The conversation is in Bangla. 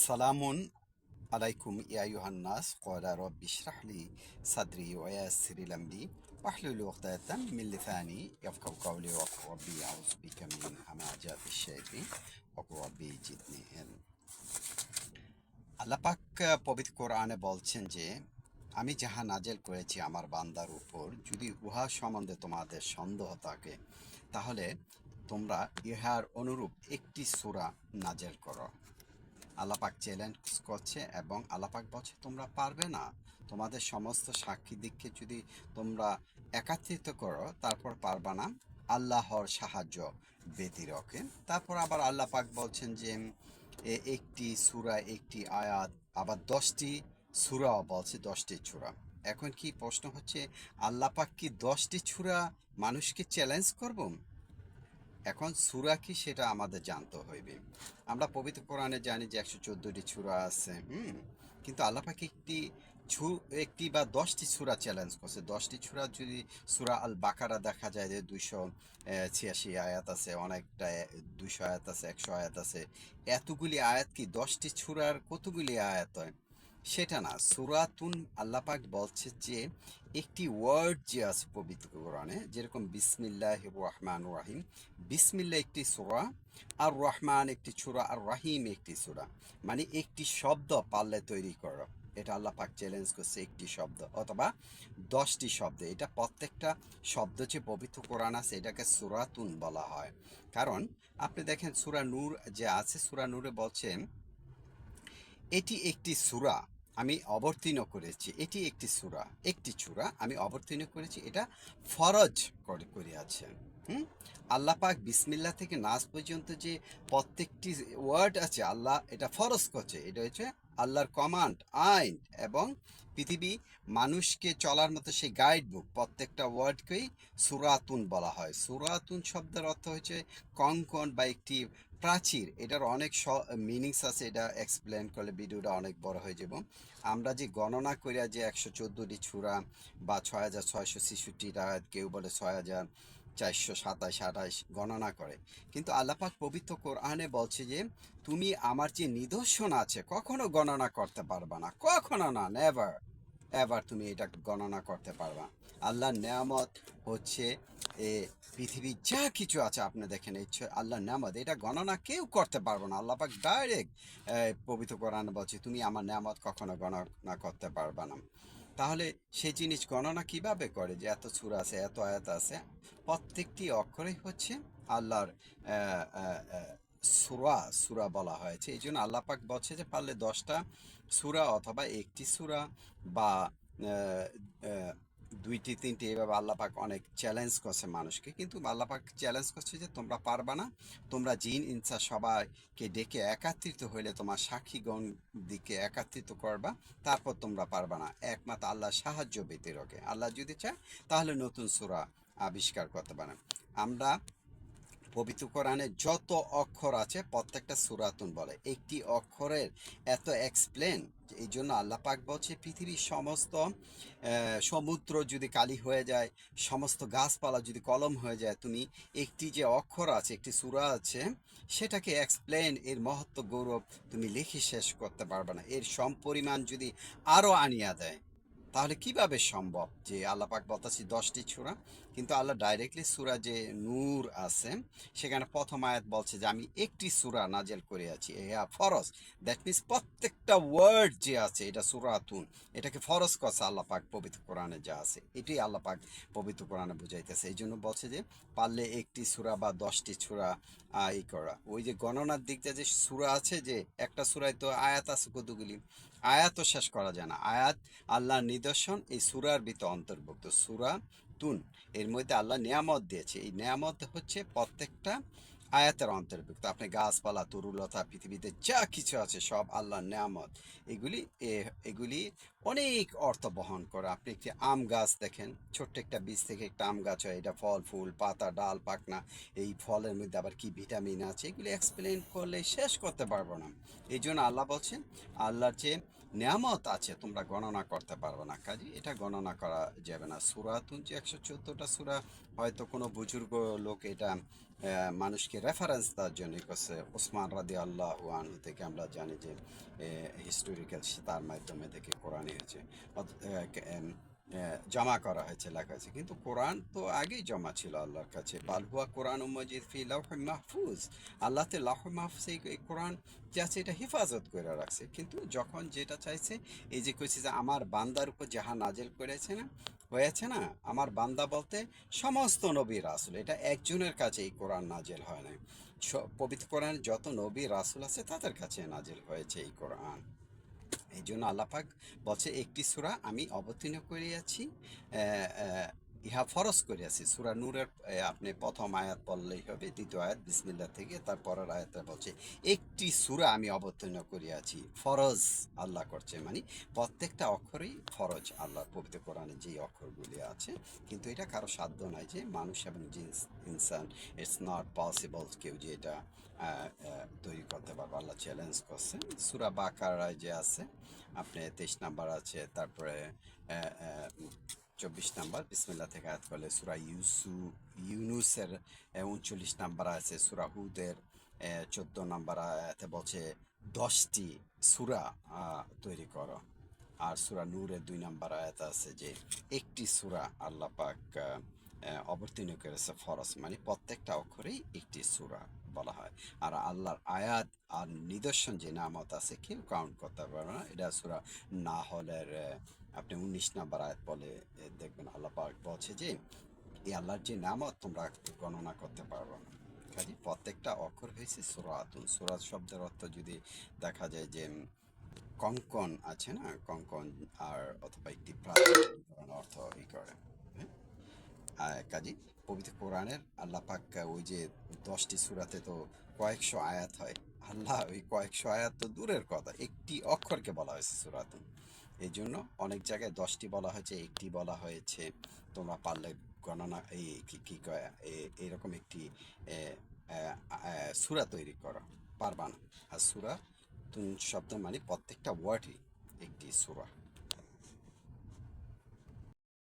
সালামুন আলাইকুম ইয়াইহান্নাস কলা রব্বিশরাহলি সাদরি ওয়াসিরিলামদি পাহলুল ওয়াক্তাতান মিল্লিসানি ইয়াফকাউ কাউলি ওয়াক রব্বি, আউযু বিকা মিন হামাজাতি শাইতিন ওয়াক রব্বি জিদনি। ইলম আল্লাহ পাক পবিত্র কোরআনে বলছেন যে, আমি যাহা নাজেল করেছি আমার বান্দার উপর, যদি উহা সম্বন্ধে তোমাদের সন্দেহ থাকে, তাহলে তোমরা ইহার অনুরূপ একটি সুরা নাজেল করো। আল্লাপাক চ্যালেঞ্জ করছে এবং আল্লাপাক বলছে, তোমরা পারবে না। তোমাদের সমস্ত সাক্ষী দিককে যদি তোমরা একাত্রিত করো, তারপর পারবা না। আল্লাহর সাহায্য ব্যতিরকে তারপর আবার আল্লাহ পাক বলছেন যে একটি সূরা, একটি আয়াত, আবার দশটি সূরাও বলছে, দশটি ছুরা এখন কি প্রশ্ন হচ্ছে, আল্লাপাক কি দশটি ছুরা মানুষকে চ্যালেঞ্জ করব? এখন সুরা কি সেটা আমাদের জানতে হইবে। আমরা পবিত্র কোরআনে জানি যে একশো চোদ্দটি ছুরা আছে, হুম? কিন্তু আল্লাহ পাক একটি ছু একটি বা দশটি ছুরা চ্যালেঞ্জ করছে। দশটি ছুরা যদি সুরা আল বাকারা দেখা যায় যে দুইশো ছিয়াশি আয়াত আছে, অনেকটা দুইশো আয়াত আছে, একশো আয়াত আছে, এতগুলি আয়াত কি দশটি ছুরার কতগুলি আয়াত হয়? সেটা না, সুরাতুন আল্লাপাক বলছে যে, একটি ওয়ার্ড যে আছে পবিত্র কোরআনে, যেরকম বিসমিল্লাহ রহমান রাহিম বিসমিল্লাহ একটি সুরা, আর রহমান একটি ছুরা আর রাহিম একটি সুরা। মানে একটি শব্দ পাল্লে তৈরি করো। এটা আল্লাহ পাক চ্যালেঞ্জ করছে একটি শব্দ, অথবা দশটি শব্দ। এটা প্রত্যেকটা শব্দ যে পবিত্র কোরআন আছে, এটাকে সুরাতুন বলা হয়। কারণ, আপনি দেখেন সুরা নূর যে আছে, সুরা নূরে বলছেন এটি একটি সুরা আমি অবতীর্ণ করেছি। এটি একটি সুরা, একটি চূড়া আমি অবতীর্ণ করেছি। এটা ফরজ করে করিয়াছে হুম? আল্লাহ পাক বিসমিল্লা থেকে নাচ পর্যন্ত যে প্রত্যেকটি ওয়ার্ড আছে, আল্লাহ এটা ফরজ করছে। এটা হচ্ছে আল্লাহর কমান্ড, আইন এবং পৃথিবী মানুষকে চলার মতো সেই গাইড বুক প্রত্যেকটা ওয়ার্ডকেই সুরাতুন বলা হয়। সুরাতুন শব্দের অর্থ হচ্ছে কঙ্কন বা একটি প্রাচীর, এটার অনেক মিনিংস আছে, এটা এক্সপ্লেন করলে ভিডিওটা অনেক বড় হয়ে যাব। আমরা যে গণনা করিয়া যে একশো চোদ্দোটি ছুরা বা ছয় হাজার ছয়শো ছেষট্টিটা কেউ বলে ছয় হাজার চারশো সাতাশ আঠাশ গণনা করে। কিন্তু আল্লাপাক পবিত্র কোরআনে বলছে যে, তুমি আমার যে নিদর্শন আছে, কখনো গণনা করতে পারবা না, কখনো না নেভার এবার তুমি এটা গণনা করতে পারবা। আল্লাহর নেয়ামত হচ্ছে এ পৃথিবীর যা কিছু আছে আপনি দেখেন, এই ছ- আল্লাহর নেয়ামত, এটা গণনা কেউ করতে পারব না। আল্লাহ পাক ডাইরেক্ট পবিত্র কোরআন বলছে, তুমি আমার নেয়ামত কখনো গণনা করতে পারবা না। তাহলে সেই জিনিস গণনা কীভাবে করে যে এত সুর আছে, এত আয়াত আছে? প্রত্যেকটি অক্ষরই হচ্ছে আল্লাহর সুরা সুরা বলা হয়েছে। এই জন্য আল্লাহ পাক বলছে যে, পারলে দশটা সুরা অথবা একটি সুরা বা দুইটি, তিনটি এভাবে আল্লাহ পাক অনেক চ্যালেঞ্জ করছে মানুষকে। কিন্তু আল্লাহ পাক চ্যালেঞ্জ করছে যে, তোমরা পারবা না। তোমরা জিন, ইনসা সবাইকে ডেকে একাত্রিত হইলে তোমার সাক্ষীগণ দিকে একাত্রিত করবা, তারপর তোমরা পারবা না। একমাত্র আল্লাহ সাহায্য ব্যতিরকে আল্লাহ যদি চায়, তাহলে নতুন সুরা আবিষ্কার করতে পারেন। আমরা পবিত্র কোরআনে যত অক্ষর আছে প্রত্যেকটা সুরাতুন বলে। একটি অক্ষরের এত এক্সপ্লেন এই জন্য আল্লাহ পাক বলছে, পৃথিবীর সমস্ত সমুদ্র যদি কালি হয়ে যায়, সমস্ত গাছপালা যদি কলম হয়ে যায়, তুমি একটি যে অক্ষর আছে, একটি সুরা আছে, সেটাকে এক্সপ্লেন এর মহত্ব, গৌরব তুমি লিখে শেষ করতে পারবে না। এর সমপরিমাণ যদি আরও আনিয়া দেয়, তাহলে কীভাবে সম্ভব? যে আল্লাহ পাক বলতেছি দশটি ছুরা কিন্তু আল্লাহ ডাইরেক্টলি সুরা যে নূর আছে, সেখানে প্রথম আয়াত বলছে যে, আমি একটি সুরা নাজেল করে আছি হ্যাঁ ফরজ। দ্যাট মিনস প্রত্যেকটা ওয়ার্ড যে আছে, এটা সুরাতুন, এটাকে ফরজ করছে আল্লাহ পাক, পবিত্র কোরআনে যা আছে। এটাই আল্লাহ পাক পবিত্র কোরআনে বুঝাইতেছে। এই জন্য বলছে যে, পারলে একটি সুরা বা দশটি সুরা ই করা। ওই যে গণনার দিক দিয়ে যে সুরা আছে যে, একটা সুরায় তো আয়াত আছে কতগুলি? আয়াতও শেষ করা যায় না। আয়াত আল্লাহর নিদর্শন, এই সুরার ভিতর অন্তর্ভুক্ত। সুরা তুন এর মধ্যে আল্লাহ নিয়ামত দিয়েছে। এই নিয়ামত হচ্ছে প্রত্যেকটা আয়াতের অন্তর্ভুক্ত। আপনি গাছপালা, তরুলতা, পৃথিবীতে যা কিছু আছে সব আল্লাহর নিয়ামত। এগুলি এগুলি অনেক অর্থ বহন করে। আপনি একটি আম গাছ দেখেন, ছোট্ট একটা বীজ থেকে একটা আম গাছ হয়, এটা ফল, ফুল, পাতা, ডাল, পাকনা, এই ফলের মধ্যে আবার কি ভিটামিন আছে? এগুলি এক্সপ্লেন করলে শেষ করতে পারব না। এই জন্য আল্লাহ বলছেন, আল্লাহর যে নিয়ামত আছে, তোমরা গণনা করতে পারবে না, কাজে। এটা গণনা করা যাবে না। সুরা যে একশো চোদ্দোটা সুরা, হয়তো কোনো বুজুর্গ লোক এটা মানুষকে রেফারেন্স দেওয়ার জন্য করছে। ওসমান রাদি আল্লাহ আনহু থেকে আমরা জানি যে হিস্টোরিক্যাল তার মাধ্যমে থেকে কোরআন হয়েছে আহ, জমা করা হয়েছে লেখা হয়েছে। কিন্তু কোরআন তো আগেই জমা ছিল আল্লাহর কাছে। বালহুয়া কোরআন মজিদ ফি লাউহ মাহফুজ। আল্লাহতে লাহ মাহফুজ এই এই কোরআন যে আছে এটা হেফাজত করে রাখছে। কিন্তু যখন যেটা চাইছে এই যে কইছে যে আমার বান্দার উপর যাহা নাজেল করেছে না হয়েছে না আমার বান্দা বলতে সমস্ত নবী রাসুল এটা একজনের কাছে এই কোরআন নাজেল হয় না পবিত্র কোরআন যত নবী রাসুল আছে তাদের কাছে নাজেল হয়েছে এই কোরআন। এই জন্য আল্লাপাক বলছে, একটি সূরা আমি অবতীর্ণ করিয়াছি ইহা ফরজ করিয়াছি। সুরা নূরের আপনি প্রথম আয়াত পড়লেই হবে, দ্বিতীয় আয়াত, বিসমিল্লাহ থেকে তারপরের আয়াতে বলছে, একটি সুরা আমি অবতীর্ণ করিয়াছি, ফরজ আল্লাহ করছে মানে প্রত্যেকটা অক্ষরই ফরজ আল্লাহর পবিত্র কোরআনে যেই অক্ষরগুলি আছে, কিন্তু এটা কারও সাধ্য নাই যে মানুষ এবং জিন্স, ইনসান, ইটস নট পসিবল কেউ যে এটা আহ, আহ, তৈরি করতে পারবে আল্লাহ চ্যালেঞ্জ করছে সুরা বাকারায় যে আছে আপনি তেইশ নাম্বার আছে তারপরে চব্বিশ নাম্বার বিসমিল্লা থেকে আয়াত করলে সুরা ইউসু ইউনুসের উনচল্লিশ নাম্বার আছে সুরা হুদের চোদ্দ নাম্বার আয়াতে বলছে দশটি সুরা তৈরি করো। আর সুরা নূরের দুই নাম্বার আয়াত আছে যে একটি সুরা আল্লাহ পাক আহ, আহ, অবতীর্ণ করেছে ফরজ মানে প্রত্যেকটা অক্ষরেই একটি সুরা। বলা হয়। আর আল্লাহর আয়াত আর নিদর্শন যে নামত আছে, কেউ কাউন্ট করতে পারবে না। এটা সুরা না হলের আপনি উনিশ নাম্বার আয়াত বলে দেখবেন আল্লাহ পাক বলছে যে, এই আল্লাহর যে নামত তোমরা গণনা করতে পারবে না। কাজে প্রত্যেকটা অক্ষর হয়েছে সুরাতুন। সুরাত শব্দের অর্থ যদি দেখা যায় যে কঙ্কন আছে না? কঙ্কন আর অথবা একটি প্রাচীন অর্থ ই করে। কাজী। পবিত্র কোরআনের আল্লাহ পাক, ওই যে দশটি সুরাতে তো কয়েকশো আয়াত হয়। আল্লাহ, ওই কয়েকশো আয়াত তো দূরের কথা। একটি অক্ষরকে বলা হয়েছে সুরাতুন এই জন্য অনেক জায়গায় দশটি বলা হয়েছে, একটি বলা হয়েছে। তোমরা পারলে গণনা, এই কি কয় এরকম একটি সুরা তৈরি করো। পারবা না। আর সুরা শব্দ মানে প্রত্যেকটা ওয়ার্ডই একটি সুরা।